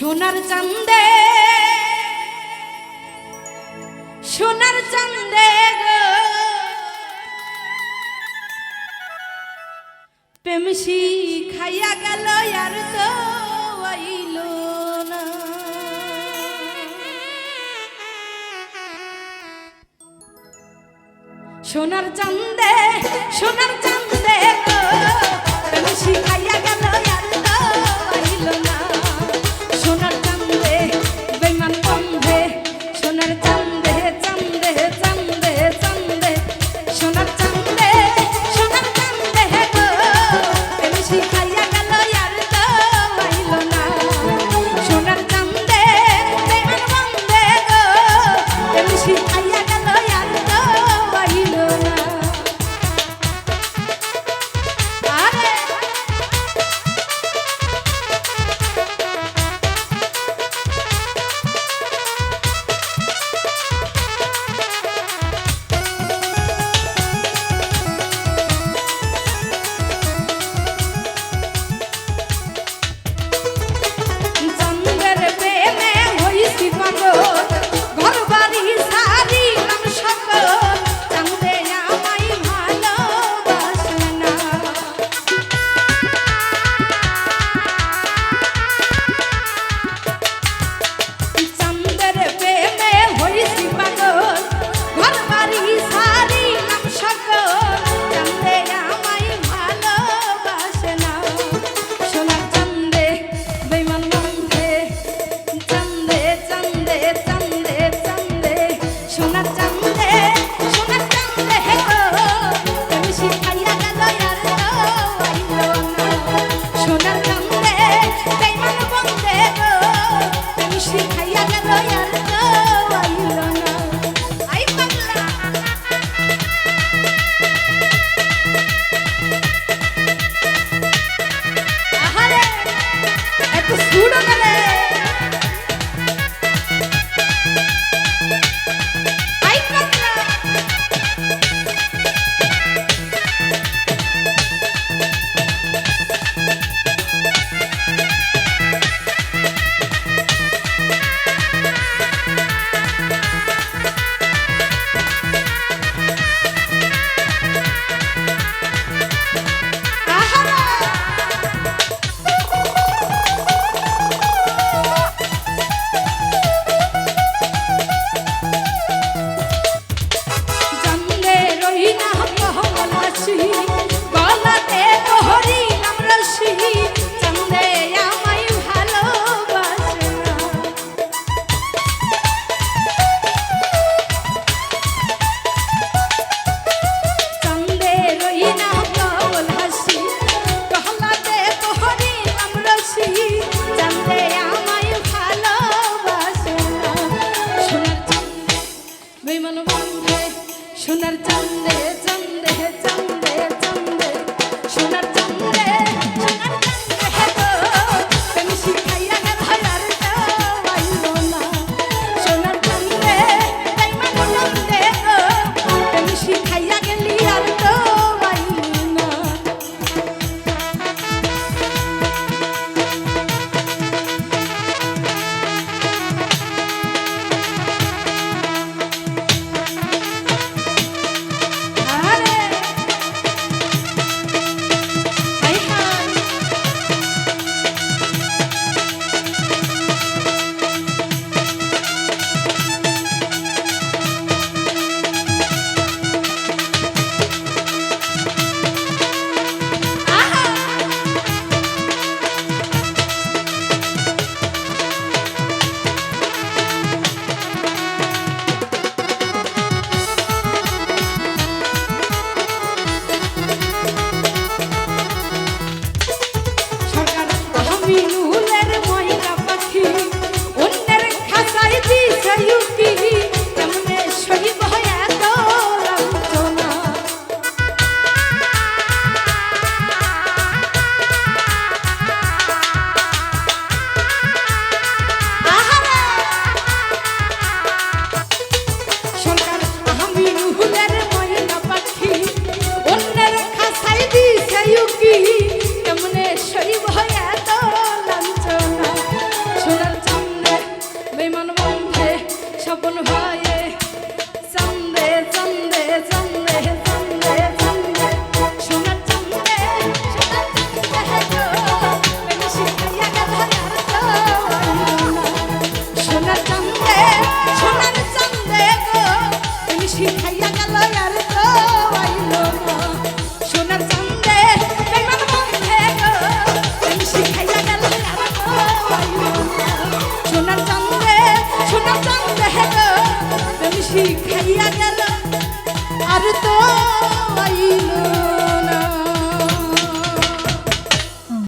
সোনার চন্দে সোনার চন্দে পেমসি খাইয়া গেল আর তো আইল না। সোনার চন্দে সোনার চন্দে পেমসি খাইয়া লয়ার